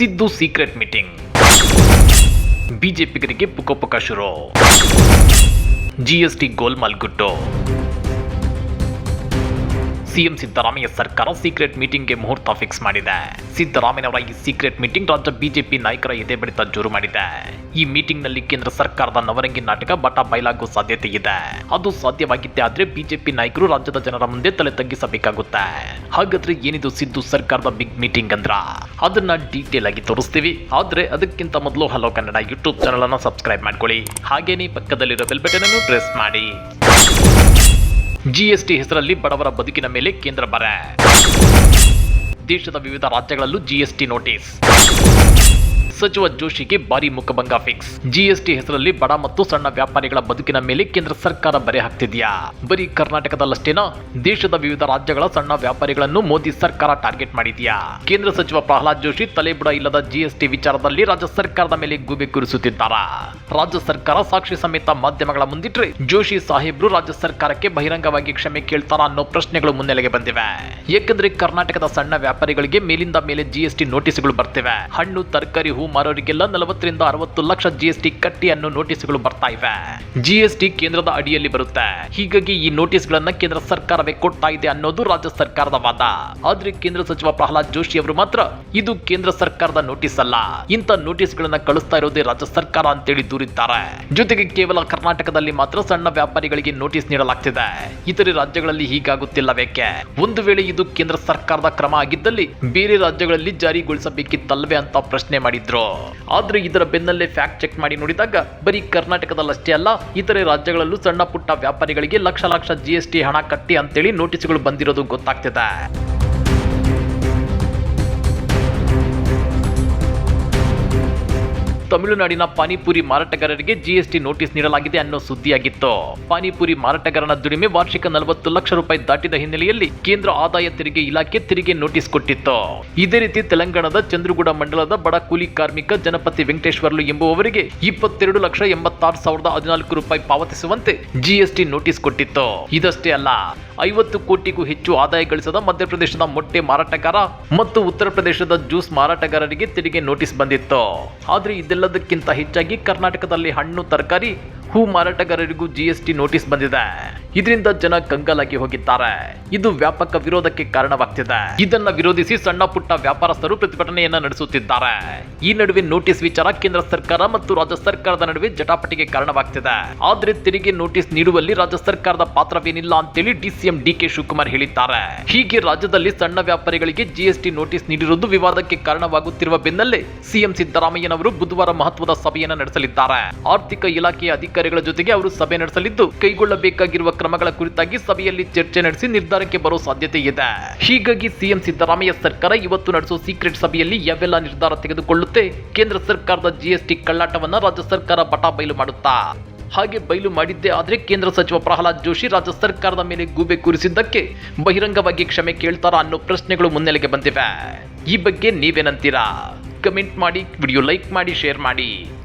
Siddu secret meeting ಬಿಜೆಪಿಗರಿಗೆ ಪುಕಪುಕ ಶುರು. ಜಿಎಸ್ಟಿ ಗೋಲ್ಮಾಲ್ ಗುಟ್ಟು ಸಿಎಂ ಸಿದ್ದರಾಮಯ್ಯ ಸರ್ಕಾರ ಸೀಕ್ರೆಟ್ ಮೀಟಿಂಗ್ಗೆ ಮುಹೂರ್ತ ಫಿಕ್ಸ್ ಮಾಡಿದೆ. ಸಿದ್ದರಾಮಯ್ಯನವರ ಈ ಸೀಕ್ರೆಟ್ ಮೀಟಿಂಗ್ ರಾಜ್ಯ ಬಿಜೆಪಿ ನಾಯಕರ ಎದೆ ಬಡಿತ ಜೋರು ಮಾಡಿದೆ. ಈ ಮೀಟಿಂಗ್ನಲ್ಲಿ ಕೇಂದ್ರ ಸರ್ಕಾರದ ನವರಂಗಿ ನಾಟಕ ಬಟ ಬಯಲಾಗುವ ಸಾಧ್ಯತೆ ಇದೆ. ಅದು ಸಾಧ್ಯವಾಗಿದ್ದೇ ಆದ್ರೆ ಬಿಜೆಪಿ ನಾಯಕರು ರಾಜ್ಯದ ಜನರ ಮುಂದೆ ತಲೆ ತಗ್ಗಿಸಬೇಕಾಗುತ್ತೆ. ಹಾಗಾದ್ರೆ ಏನಿದು ಸಿದ್ದು ಸರ್ಕಾರದ ಬಿಗ್ ಮೀಟಿಂಗ್ ಅಂದ್ರ? ಅದನ್ನ ಡೀಟೇಲ್ ಆಗಿ ತೋರಿಸ್ತೀವಿ. ಆದ್ರೆ ಅದಕ್ಕಿಂತ ಮೊದಲು ಹಲೋ ಕನ್ನಡ ಯೂಟ್ಯೂಬ್ ಚಾನಲ್ ಅನ್ನು ಸಬ್ಸ್ಕ್ರೈಬ್ ಮಾಡ್ಕೊಳ್ಳಿ. ಹಾಗೇನೇ ಪಕ್ಕದಲ್ಲಿರೋ ಬೆಲ್ ಬಟನ್ ಅನ್ನು ಪ್ರೆಸ್ ಮಾಡಿ. ಜಿಎಸ್ಟಿ ಹೆಸರಲ್ಲಿ ಬಡವರ ಬದುಕಿನ ಮೇಲೆ ಕೇಂದ್ರ ಬರ. ದೇಶದ ವಿವಿಧ ರಾಜ್ಯಗಳಲ್ಲೂ ಜಿಎಸ್ಟಿ ನೋಟಿಸ್. ಸಚಿವ ಜೋಶಿಗೆ ಭಾರಿ ಮುಖಭಂಗ ಫಿಕ್ಸ್ ಜಿಎಸ್ಟಿ ಹೆಸರಲ್ಲಿ ಬಡ ಮತ್ತು ಸಣ್ಣ ವ್ಯಾಪಾರಿಗಳ ಬದುಕಿನ ಮೇಲೆ ಕೇಂದ್ರ ಸರ್ಕಾರ ಬರೆ ಹಾಕ್ತಿದ್ಯಾ? ಬರೀ ಕರ್ನಾಟಕದಲ್ಲಷ್ಟೇನಾ? ದೇಶದ ವಿವಿಧ ರಾಜ್ಯಗಳ ಸಣ್ಣ ವ್ಯಾಪಾರಿಗಳನ್ನು ಮೋದಿ ಸರ್ಕಾರ ಟಾರ್ಗೆಟ್ ಮಾಡಿದ್ಯಾ? ಕೇಂದ್ರ ಸಚಿವ ಪ್ರಹ್ಲಾದ್ ಜೋಶಿ ತಲೆಬುಡ ಇಲ್ಲದ ಜಿಎಸ್ಟಿ ವಿಚಾರದಲ್ಲಿ ರಾಜ್ಯ ಸರ್ಕಾರದ ಮೇಲೆ ಗೂಬೆ ಕೂರಿಸುತ್ತಿದ್ದಾರ? ರಾಜ್ಯ ಸರ್ಕಾರ ಸಾಕ್ಷಿ ಸಮೇತ ಮಾಧ್ಯಮಗಳ ಮುಂದಿಟ್ರೆ ಜೋಶಿ ಸಾಹೇಬ್ರು ರಾಜ್ಯ ಸರ್ಕಾರಕ್ಕೆ ಬಹಿರಂಗವಾಗಿ ಕ್ಷಮೆ ಕೇಳ್ತಾರಾ ಅನ್ನೋ ಪ್ರಶ್ನೆಗಳು ಮುನ್ನೆಲೆಗೆ ಬಂದಿವೆ. ಏಕೆಂದರೆ ಕರ್ನಾಟಕದ ಸಣ್ಣ ವ್ಯಾಪಾರಿಗಳಿಗೆ ಮೇಲಿಂದ ಮೇಲೆ ಜಿಎಸ್ಟಿ ನೋಟಿಸ್ಗಳು ಬರ್ತಿವೆ. ಹಣ್ಣು, ತರಕಾರಿ, ಹೂ ಮಾರೋರಿಗೆಲ್ಲ ನಲವತ್ತರಿಂದ ಅರವತ್ತು ಲಕ್ಷ ಜಿಎಸ್ಟಿ ಕಟ್ಟಿ ಅನ್ನೋ ನೋಟಿಸ್ಗಳು ಬರ್ತಾ ಇವೆ. ಜಿಎಸ್ಟಿ ಕೇಂದ್ರದ ಅಡಿಯಲ್ಲಿ ಬರುತ್ತೆ. ಹೀಗಾಗಿ ಈ ನೋಟಿಸ್ ಗಳನ್ನ ಕೇಂದ್ರ ಸರ್ಕಾರವೇ ಕೊಡ್ತಾ ಇದೆ ಅನ್ನೋದು ರಾಜ್ಯ ಸರ್ಕಾರದ ವಾದ. ಆದ್ರೆ ಕೇಂದ್ರ ಸಚಿವ ಪ್ರಹ್ಲಾದ್ ಜೋಶಿ ಅವರು ಮಾತ್ರ ಇದು ಕೇಂದ್ರ ಸರ್ಕಾರದ ನೋಟಿಸ್ ಅಲ್ಲ. ಇಂಥ ನೋಟಿಸ್ ಗಳನ್ನ ಕಳಿಸ್ತಾ ಇರೋದೇ ರಾಜ್ಯ ಸರ್ಕಾರ ಅಂತೇಳಿ ದೂರಿದ್ದಾರೆ. ಜೊತೆಗೆ ಕೇವಲ ಕರ್ನಾಟಕದಲ್ಲಿ ಮಾತ್ರ ಸಣ್ಣ ವ್ಯಾಪಾರಿಗಳಿಗೆ ನೋಟಿಸ್ ನೀಡಲಾಗ್ತಿದೆ. ಇತರೆ ರಾಜ್ಯಗಳಲ್ಲಿ ಹೀಗಾಗುತ್ತಿಲ್ಲವೇಕೆ ಒಂದು ವೇಳೆ ಇದು ಕೇಂದ್ರ ಸರ್ಕಾರದ ಕ್ರಮ ಆಗಿದ್ದಲ್ಲಿ ಬೇರೆ ರಾಜ್ಯಗಳಲ್ಲಿ ಜಾರಿಗೊಳಿಸಬೇಕಿತ್ತಲ್ವೇ ಅಂತ ಪ್ರಶ್ನೆ ಮಾಡಿದ್ರು. ಆದ್ರೆ ಇದರ ಬೆನ್ನಲ್ಲೇ ಫ್ಯಾಕ್ಟ್ ಚೆಕ್ ಮಾಡಿ ನೋಡಿದಾಗ ಬರೀ ಕರ್ನಾಟಕದಲ್ಲಷ್ಟೇ ಅಲ್ಲ, ಇತರೆ ರಾಜ್ಯಗಳಲ್ಲೂ ಸಣ್ಣ ಪುಟ್ಟ ವ್ಯಾಪಾರಿಗಳಿಗೆ ಲಕ್ಷ ಲಕ್ಷ ಜಿಎಸ್ಟಿ ಹಣ ಕಟ್ಟಿ ಅಂತೇಳಿ ನೋಟಿಸ್ಗಳು ಬಂದಿರೋದು ಗೊತ್ತಾಗ್ತಿದೆ. ತಮಿಳುನಾಡಿನ ಪಾನಿಪುರಿ ಮಾರಾಟಗಾರರಿಗೆ ಜಿಎಸ್ಟಿ ನೋಟಿಸ್ ನೀಡಲಾಗಿದೆ ಅನ್ನೋ ಸುದ್ದಿಯಾಗಿತ್ತು. ಪಾನಿಪುರಿ ಮಾರಾಟಗಾರನ ದುಡಿಮೆ ವಾರ್ಷಿಕ ನಲವತ್ತು ಲಕ್ಷ ರೂಪಾಯಿ ದಾಟಿದ ಹಿನ್ನೆಲೆಯಲ್ಲಿ ಕೇಂದ್ರ ಆದಾಯ ತೆರಿಗೆ ಇಲಾಖೆ ತೆರಿಗೆ ನೋಟಿಸ್ ಕೊಟ್ಟಿತ್ತು. ಇದೇ ರೀತಿ ತೆಲಂಗಾಣದ ಚಂದ್ರಗೂಡ ಮಂಡಲದ ಬಡ ಕೂಲಿ ಕಾರ್ಮಿಕ ಜನಪತಿ ವೆಂಕಟೇಶ್ವರ್ಲು ಎಂಬುವವರಿಗೆ ಇಪ್ಪತ್ತೆರಡು ಲಕ್ಷ ಎಂಬತ್ತಾರು ಸಾವಿರದ ಹದಿನಾಲ್ಕು ರೂಪಾಯಿ ಪಾವತಿಸುವಂತೆ ಜಿಎಸ್ಟಿ ನೋಟಿಸ್ ಕೊಟ್ಟಿತ್ತು. ಇದಷ್ಟೇ ಅಲ್ಲ, ಐವತ್ತು ಕೋಟಿಗೂ ಹೆಚ್ಚು ಆದಾಯ ಗಳಿಸದ ಮಧ್ಯಪ್ರದೇಶದ ಮೊಟ್ಟೆ ಮಾರಾಟಗಾರ ಮತ್ತು ಉತ್ತರ ಪ್ರದೇಶದ ಜ್ಯೂಸ್ ಮಾರಾಟಗಾರರಿಗೆ ತೆರಿಗೆ ನೋಟಿಸ್ ಬಂದಿತ್ತು. ಆದ್ರೆ ಇದೆಲ್ಲದಕ್ಕಿಂತ ಹೆಚ್ಚಾಗಿ ಕರ್ನಾಟಕದಲ್ಲಿ ಹಣ್ಣು ತರಕಾರಿ ಹೂ ಮಾರಾಟಗಾರರಿಗೂ ಜಿಎಸ್ಟಿ ನೋಟಿಸ್ ಬಂದಿದೆ. ಇದರಿಂದ ಜನ ಕಂಗಾಲಾಗಿ ಹೋಗಿದ್ದಾರೆ. ಇದು ವ್ಯಾಪಕ ವಿರೋಧಕ್ಕೆ ಕಾರಣವಾಗ್ತಿದೆ. ಇದನ್ನ ವಿರೋಧಿಸಿ ಸಣ್ಣ ಪುಟ್ಟ ವ್ಯಾಪಾರಸ್ಥರು ಪ್ರತಿಭಟನೆಯನ್ನ ನಡೆಸುತ್ತಿದ್ದಾರೆ. ಈ ನಡುವೆ ನೋಟಿಸ್ ವಿಚಾರ ಕೇಂದ್ರ ಸರ್ಕಾರ ಮತ್ತು ರಾಜ್ಯ ಸರ್ಕಾರದ ನಡುವೆ ಜಟಾಪಟಿಗೆ ಕಾರಣವಾಗ್ತಿದೆ. ಆದ್ರೆ ತೆರಿಗೆ ನೋಟಿಸ್ ನೀಡುವಲ್ಲಿ ರಾಜ್ಯ ಸರ್ಕಾರದ ಪಾತ್ರವೇನಿಲ್ಲ ಅಂತೇಳಿ ಡಿಸಿಎಂ ಡಿಕೆ ಶಿವಕುಮಾರ್ ಹೇಳಿದ್ದಾರೆ. ಹೀಗೆ ರಾಜ್ಯದಲ್ಲಿ ಸಣ್ಣ ವ್ಯಾಪಾರಿಗಳಿಗೆ ಜಿಎಸ್ಟಿ ನೋಟಿಸ್ ನೀಡಿರುವುದು ವಿವಾದಕ್ಕೆ ಕಾರಣವಾಗುತ್ತಿರುವ ಬೆನ್ನಲ್ಲೇ ಸಿಎಂ ಸಿದ್ದರಾಮಯ್ಯನವರು ಬುಧವಾರ ಮಹತ್ವದ ಸಭೆಯನ್ನ ನಡೆಸಲಿದ್ದಾರೆ. ಆರ್ಥಿಕ ಇಲಾಖೆಯ ಅಧಿಕಾರಿಗಳ ಜೊತೆಗೆ ಅವರು ಸಭೆ ನಡೆಸಲಿದ್ದು, ಕೈಗೊಳ್ಳಬೇಕಾಗಿರುವ ಕ್ರಮಗಳ ಕುರಿತಾಗಿ ಸಭೆಯಲ್ಲಿ ಚರ್ಚೆ ನಡೆಸಿ ನಿರ್ಧಾರಕ್ಕೆ ಬರೋ ಸಾಧ್ಯತೆ ಇದೆ. ಹೀಗಾಗಿ ಸಿಎಂ ಸಿದ್ದರಾಮಯ್ಯ ಸರ್ಕಾರ ಇವತ್ತು ನಡೆಸುವ ಸೀಕ್ರೆಟ್ ಸಭೆಯಲ್ಲಿ ಯಾವೆಲ್ಲ ನಿರ್ಧಾರ ತೆಗೆದುಕೊಳ್ಳುತ್ತೆ? ಕೇಂದ್ರ ಸರ್ಕಾರದ ಜಿಎಸ್ಟಿ ಕಳ್ಳಾಟವನ್ನ ರಾಜ್ಯ ಸರ್ಕಾರ ಬಟಾ ಬಯಲು ಮಾಡುತ್ತಾ? ಹಾಗೆ ಬಯಲು ಮಾಡಿದ್ದೆ ಆದರೆ ಕೇಂದ್ರ ಸಚಿವ ಪ್ರಹ್ಲಾದ್ ಜೋಶಿ ರಾಜ್ಯ ಸರ್ಕಾರದ ಮೇಲೆ ಗೂಬೆ ಕೂರಿಸಿದ್ದಕ್ಕೆ ಬಹಿರಂಗವಾಗಿ ಕ್ಷಮೆ ಕೇಳ್ತಾರಾ ಅನ್ನೋ ಪ್ರಶ್ನೆಗಳು ಮುನ್ನೆಲೆಗೆ ಬಂದಿವೆ. ಈ ಬಗ್ಗೆ ನೀವೇನಂತೀರಾ? ಕಮೆಂಟ್ ಮಾಡಿ, ವಿಡಿಯೋ ಲೈಕ್ ಮಾಡಿ, ಶೇರ್ ಮಾಡಿ.